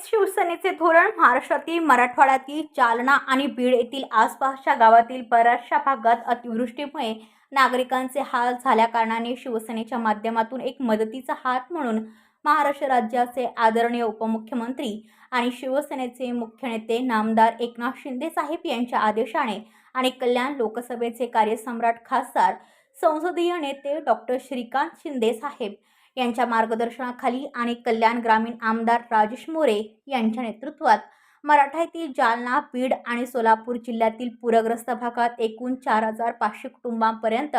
शिवसेनेचे धोरण महाराष्ट्रातील मराठवाड्यातील जालना आणि बीड येथील आसपासच्या गावातील बऱ्याचशा भागात अतिवृष्टीमुळे नागरिकांचे हाल झाल्याकारणाने शिवसेनेच्या माध्यमातून एक मदतीचा हात म्हणून महाराष्ट्र राज्याचे आदरणीय उपमुख्यमंत्री आणि शिवसेनेचे मुख्य नेते नामदार एकनाथ शिंदे साहेब यांच्या आदेशाने आणि कल्याण लोकसभेचे कार्यसम्राट खासदार संसदीय नेते डॉक्टर श्रीकांत शिंदे साहेब यांच्या मार्गदर्शनाखाली आणि कल्याण ग्रामीण आमदार राजेश मोरे यांच्या नेतृत्वात मराठा येथील जालना बीड आणि सोलापूर जिल्ह्यातील पूरग्रस्त भागात एकूण चार हजार पाचशे कुटुंबांपर्यंत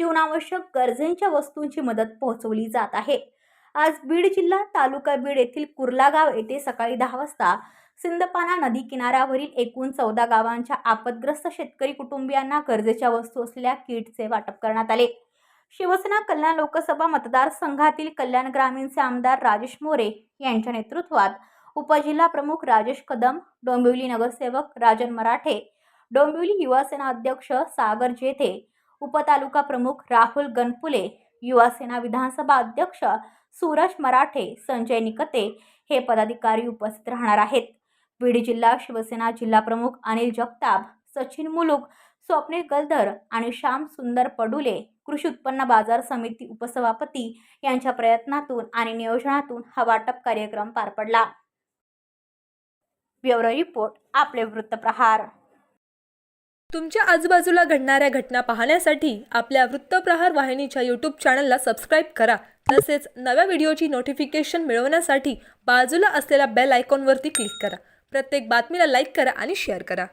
जीवनावश्यक गरजेच्या वस्तूंची मदत पोहोचवली जात आहे. आज बीड जिल्हा तालुका बीड येथील कुर्ला गाव येथे सकाळी दहा वाजता सिंदपाना नदी किनाऱ्यावरील एकूण चौदा गावांच्या आपदग्रस्त शेतकरी कुटुंबियांना गरजेच्या वस्तू असलेल्या किटचे वाटप करण्यात आले. शिवसेना कल्याण लोकसभा मतदारसंघातील कल्याण ग्रामीणचे आमदार राजेश मोरे यांच्या नेतृत्वात उपजिल्हा प्रमुख राजेश कदम डोंबिवली नगरसेवक राजन मराठे डोंबिवली युवासेना अध्यक्ष सागर जेथे उपतालुका प्रमुख राहुल गणपुले युवासेना विधानसभा अध्यक्ष सूरज मराठे संजय निकते हे पदाधिकारी उपस्थित राहणार आहेत. बीड जिल्हा शिवसेना जिल्हा प्रमुख अनिल जगताप सचिन मुलुक स्वप्नील गलधर आणि श्याम सुंदर पडुले कृषी उत्पन्न बाजार समिती उपसभापती यांच्या प्रयत्नातून आणि नियोजनातून हा वाटप कार्यक्रम पार पडला. ब्युरो रिपोर्ट आपले वृत्तप्रहार तुमच्या आजूबाजूला घडणाऱ्या घटना पाहण्यासाठी आपल्या वृत्तप्रहार वाहिनीच्या यूट्यूब चॅनलला सबस्क्राईब करा. तसेच नव्या व्हिडिओची नोटिफिकेशन मिळवण्यासाठी बाजूला असलेल्या बेल आयकॉनवरती क्लिक करा. प्रत्येक बातमीला लाईक करा आणि शेअर करा.